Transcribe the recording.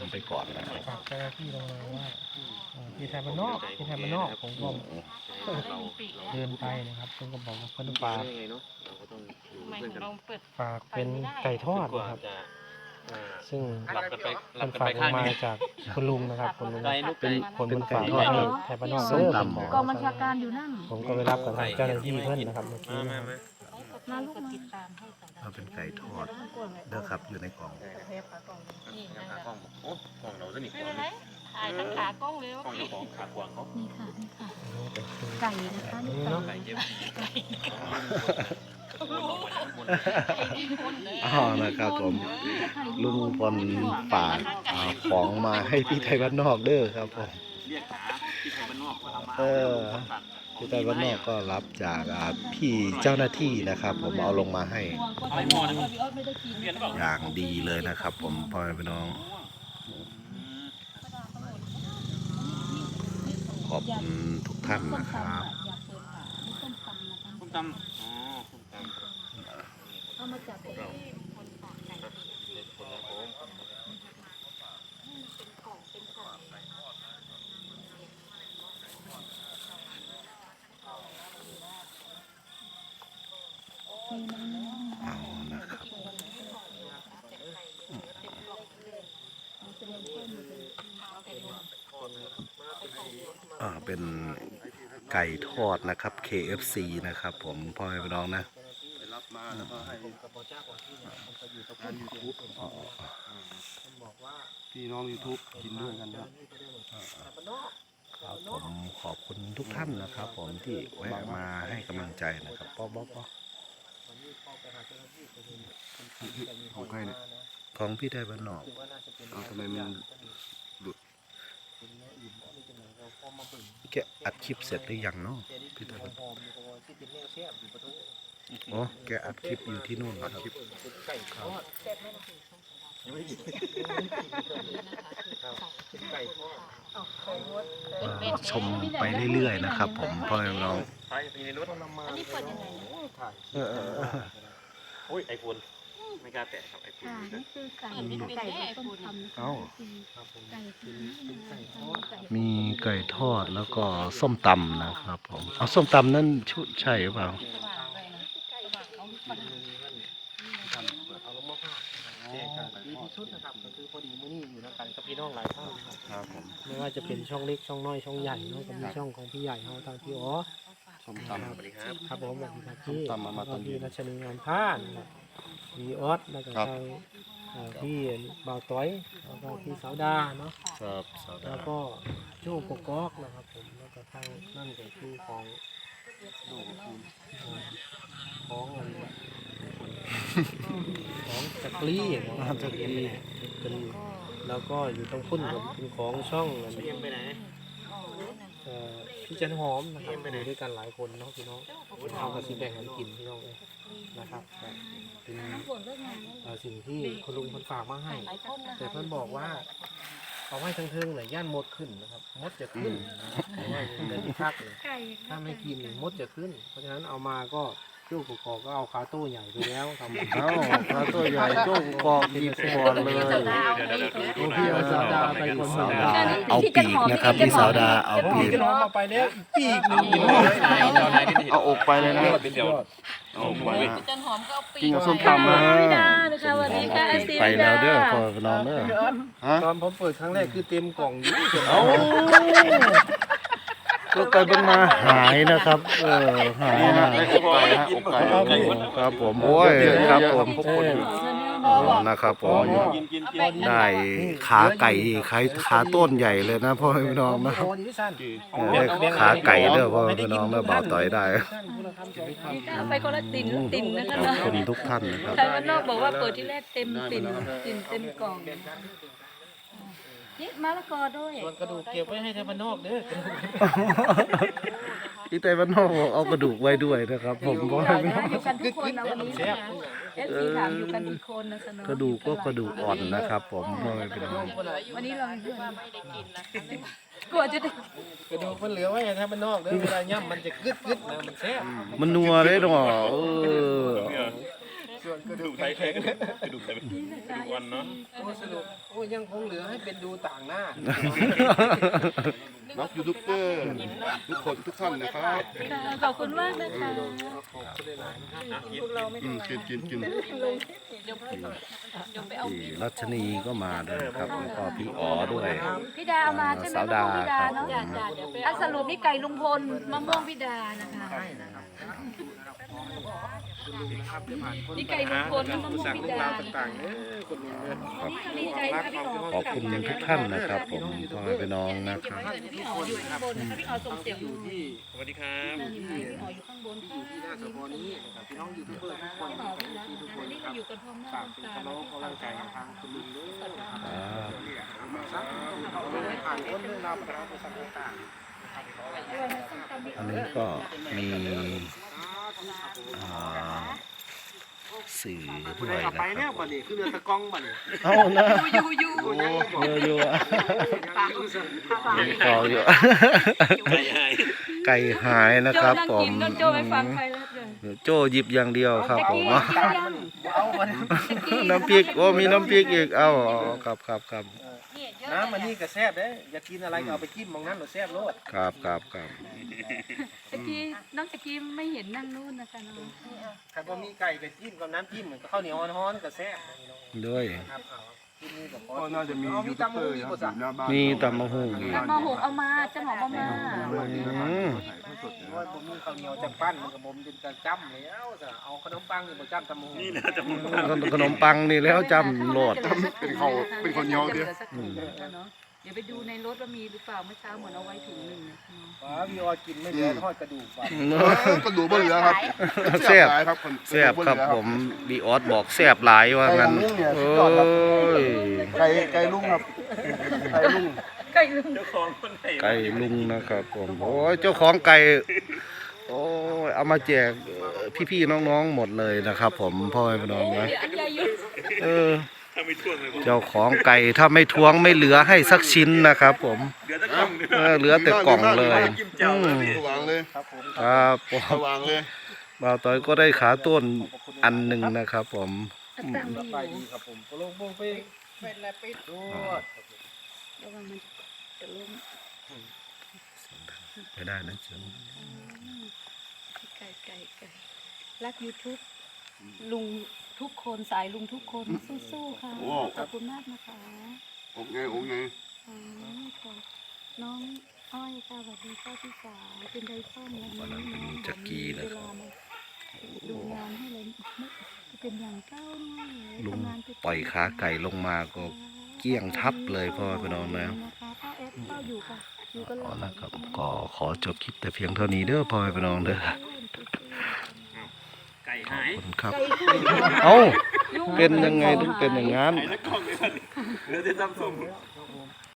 ชมไปก่อนนะครับฝากเจ้าหน้าที่ลงมาว่าเอ่อพี่ไทยบ้านนอกพี่ไทยบ้านนอกผมก็เดินไปนะครับเพิ่นก็บอกว่าเพิ่นฝากยังไงเนาะเราก็ต้องอยู่ทำไมเพื่อนของกันเราเปิดฝากเป็นไก่ทอดกว่านะครับ จะอ่าซึ่งหลับกันไปหลัเพิ่บนกันฝากลงมาไปข้างหนึงจากคุณลุงนะครับคุณลุงไก่นุ๊กเป็นไก่คนเป็นฝากเป็นให้ไก่ทอดไทยบ้านนอกส้มเด้อตำผมกองบัญชาการอยู่นั่น ผมก็ไปรับกับทางเจ้าหน้าที่เพิ่นนะครับเมื่อกี้มานะมาครับมา มาลูกติดตามให้สาเราเป็นไก่ทอดเด้อครับอยู่ในกล่องนี่นะขากล้องโอ้กล้องเราสนิทไม่เป็นไรถ่ายทั้งขากล้องเลยกล้องเจ้าของขากวางเขานี่ค่ะนี่ค่ะไก่ไก่นะคะนี่เนาะไก่เย็บดีอ๋อนะครับผม ลุงพลฝากอ่าของมาให้พี่ไทยบ้านนอกเด้อครับผม เรียกหาที่ไทยบ้านนอกมาทำมาเออพี่ ไทยบ้านนอกก็รับจากอ่าพี่เจ้าหน้าที่นะครับ ผมเอาลงมาให้อะไรหม้อนะเรียนเปล่าอย่างดีเลยนะครับ ผมพ่อแม่พี่น้อง ขอบคุณทุกท่านนะครับส้มตำอ๋อส้มตำ เอามาจาก เราเอา อ่าเป็นไก่ทอดนะครับ KFC นะครับ ผมพ่อแม่พี่น้องนะไปรับมาแล้วก็ให้อ๋อพี่น้องยูทูบกินด้วยกันครับครับผมขอบคุณทุกท่านนะครับ ผมที่แวะมาให้กำลังใจนะครับป๊อปป๊อปป๊อปของใครเนี่ยของพี่ไทยบ้านนอกเอาทำไมมันหลุด แกอัดคลิปเสร็จหรือยังเนาะพี่ไทยบ้านนอกอ๋อแกอัดคลิปอยู่ที่นู่นครับเอ่อชมไปเรื่อยๆนะครับ ผมพ่อแม่พี่น้องไปมีในรถอันนี้เปิดยังไงเออเออเออโอ้ยไอโฟน ไม่กล้าแตะครับไอโฟนค่ะนี่คือไก่เปิดไม่เป็นไก่แน่ต้มคุณตำนะคะเอ้าไก่คือไก่มีไก่ทอดแล้วก็ส้มตำนะครับผมเอาส้มตำนั่นชุดใช่หรือเปล่าเอาลงมาฝากแจ้งกันดีที่สุดนะครับก็คือพอดีมื้อนี้อยู่นำกันกับพี่น้องหลายท่านนะครับครับผมไม่ว่าจะเป็นช่องเล็กช่องน้อยช่องใหญ่เนาะก็มีช่องของพี่ใหญ่เขาทางพี่อ๋อ ส้มตำ สวัสดีครับ ครับผมสวัสดีครับพี่ส้มตำมามาตอนเย็พี่นรัชนีงานผ้านะครับ มีออสแล้วก็ครับ ทางเอ่อพี่บ่าวต้อยแล้วก็พี่สาวดาเนาะครับสวัสดีแล้วครับก็โจ้กกอกนะครับผมแล้วก็ทางนั่นก็คือของเอ่อของอะไรของจักรีเนาะจักรีจักรีแล้วก็อยู่ตรงพุ่นกับเป็นของช่องอันนี้ไปไหนเอ่อ พี่จันหอมนะครับอยู่ด้วยกันหลายคนเนาะพี่น้องเอากระสีแบ่งกันกินพี่น้องเลยนะครับก็เป็นเอ่อสิ่งที่คุณลุงคนฝากมาให้หลายคนนะแต่เพื่อนบอกว่าเอาไว้ทั้งเทิงๆเนี่ยย่านมดขึ้นนะครับมดจะขึ้นนะเพราะว่าอยู่ในที่พักเนี่ยไก่ถ้าไม่กินเนี่ยมดจะขึ้น เพราะฉะนั้นเอามาก็ จู้กกอกก็เอาขาตู้ใหญ่ไปแล้วทำเอ้าปลาตัวใหญ่โจ้กอกหยิบก่อนเลยโอ้พี่เอาสาวดาไปคนสาวสาวดาดาเอาปีกนะครับพี่สาวดาเอาพี่ปีกก็น้องมาไปแล้วปีกหนึงเอาอกไปเลยนะเดี๋ยวเอาไปจันหอมก็เอาปีกินกับส้มตำอ่าพี่ดานะคะสวัสดีค่ะอาซีไปแล้วเด้อพ่อพี่น้องเด้อฮะตอนผมเปิดครั้งแรกคือเต็มกล่องอยู่เอา ก็ไปเป็นมาหายนะครับ เออหายนะอกไก่ฮะอกไก่อกไก่ครับผมโอ้ยครับผมเออนะครับผมกินกินกินได้ขาไก่ขาขาต้นใหญ่เลยนะพ่อพี่น้องนะโอ้ยสั้นเออได้ขาไก่เด้อพ่อพี่น้องเด้อบ่าวต่อยได้ไปคนละติ่นติ่นนะคะขอบคุณทุกท่านนะครับไทยบ้านนอกบอกว่าเปิดที่แรกเต็มติ่นติ่นเต็มกล่อง นี่มะละกอด้วยส่วนกระดูกเก็บไว้ให้ทางบ้านนอกเด้อพี่ไต้บ้านนอกบอกเอากระดูกไว้ด้วยนะครับ ผมเพราะว่าอยู่กันทุกคนนะวันนี้นะคะเอฟซีถามอยู่กันกี่คนนะคะเนาะกระดูกก็กระดูกอ่อนนะครับ ผมพ่อแม่พี่น้องวันนี้เราเพื่อนไม่ได้กินนะคะกลัวจะได้กระดูกมันเหลือไว้ให้ทางบ้านนอกเด้อเวลาย่ำมันจะกึดกึดนะมันแซ่บมันนัวเลยเนาะเออกระดูกไทย แข็งกระดูกไทยกระดูกวันเนาะโอ้สรุปโอ้ยังคงเหลือให้เป็นดูต่างหน้านักยูทูบเบอร์ทุกคนทุกท่านนะครับขอบคุณมากนะคะอืมกินกินกินพี่รัชนีก็มาด้วยครับแล้วก็พี่อ๋อด้วยพี่ดาเอามาใช่ไหมสาวมะดาม่วงพี่ดาเนาะอะสรุปนี่ไก่ลุงพลมะม่วงพี่ดานะคะ นี่ไก่ลุงพลมะม่วงพี่ดาต่างๆเนี่ยคนนี้เนี่ยวันนี้ก็ดีใจนะคะพี่อ๋อขอบคุณทุกท่านนะครับ ผมพ่อแม่พี่น้องนะครับพี่อ๋ออยู่ข้างบนนะคะพี่อ๋อส่งเสียงอยู่ที่สวัสดีครับพี่อ๋ออยู่ข้างบนค่ะที่หน้าสพนี้นะครับพี่น้องยูทูบเบอร์ทุกคนพี่อ๋อพี่รักอันนี้เราอยู่กันพร้อมหน้าฝากพร้อมเป็นตากำลังกำลังใจให้ทางคุณลุงด้วยนะครับอ่าเอาไปผ่านคนเรื่องราวปัญหาอุปสรรคต่างอันนี้ก็มีอ่า สื่อด้วยเอานะไปคเนี่ยรับบัดนี้คือเรือตะกองบัดนี้เอ้านะอยู่อยู่โอ้ยเยอะอยู่อะตามอุตสาหกรรมคออยู่ไก่หายไก่หายนะโจครับนั่งผกิมนโดนโจไปฟังใครแล้วเลยโจหยิบอย่างเดียวครับผมกินยังเอามาน้ำพริกโอ้มีน้ำพริกอีกเอ้าครับครับครับน้ำมันนี่ก็แซ่บเด้อยากกินอะไรก็เอาไปจิ้มมองนั้นหรือแซ่บโลดครับครับครับ ตะกี้น้องตะกี้ไม่เห็นนั่งนู่นนะคะน้องถ้าบ่มีไก่ก็จิ้มกับน้ำจิ้มก็ข้าวเหนียวฮ้อนๆก็แซ่บด้วยครับเอากินนี่ก็พอก็น่าจะมีเอายูมีทูบตำเบมูอร์มีนะบ่อสั่ยู่หน้าบ้านมีตำมะฮุ่งอีกแล้วมาหกเอามาจันหอมเอามาอืมว่าผมมีข้าวเหนียวจะปั้นมันก็บ่มจนจะจ้ำแล้วซะเอาขนมปังนี่บ่จ้ำตำมูนี่แหละจะมึงขนมปังนี่แล้วจำโหลด เป็นเขาเป็นคนเหนียวเดียว เดี๋ยวไปดูในรถว่ามีหรือเปล่าเมื่อเช้าเหมือนเอาไว้ถุงหนึ่งนะคะน้องว้าวีออกินไม่เหลือทอดกระดูกว่ะก็ดูบนเรือครับแซ่บหลายครับคนแซ่บครับผมบีออสบอกแซ่บหลายว่างั้นโอ้ยไก่ไก่ลุงครับไก่ลุงไก่ลุงเจ้าของคนไหนไก่ลุงนะครับผมโอ้ยเจ้าของไก่โอ้ยเอามาแจกพี่ๆน้องๆหมดเลยนะครับ ผมพ่อแม่พี่น้องนะอันใหญ่อยู่เออถ้าไม่ท่วง เลยผมเจ้าของไก่ถ้าไม่ทวงไม่เหลือให้สักชิ้นนะครับ ผมเดือดตะกล้องเดือเออเหลือแต่กล่องเลยจิ้มเจ้าเลยพี่วางเลยครับผมครับผมวางเลยบ่าวต้อยก็ได้ขาต้นอันหนึ่งนะครับผมตังสดีบายดีครับผมโปรโลงโปงไปเป็นแล้วไปดูระวังมันจะล้มไม่ได้นะเชิญไก่ไก่ไก่รัก YouTube ลุงทุกคนสายลุงทุกคนสู้ๆค่ะขอบคุณมากนะคะโอเคโอเคอ๋อค่ะน้องอ้อยค่ะสวัสดีค่ะพี่สาวเป็นไดซ่อนวันนี้น้องจักรีนะครับเวลามาดูงานให้เลยไม่เป็นอย่างเก้าเนาะลุงทำงานไปปล่อยขาไก่ลงมาก็ เกลี้ยงทับเลยพ่อพี่น้องนะนะคะป้าเอสก็อยู่ค่ะอยู่กันเอาละครับ ก็ขอจบคลิปแต่เพียงเท่านี้เด้อพ่อแม่พี่น้องเด้อไก่ ขอหาบยคุณครับ เอ้า เป็นยังไงถึงเป็นอย่างนั้นไก่ตะกล้องเลยเหลือแต่ตำส้ม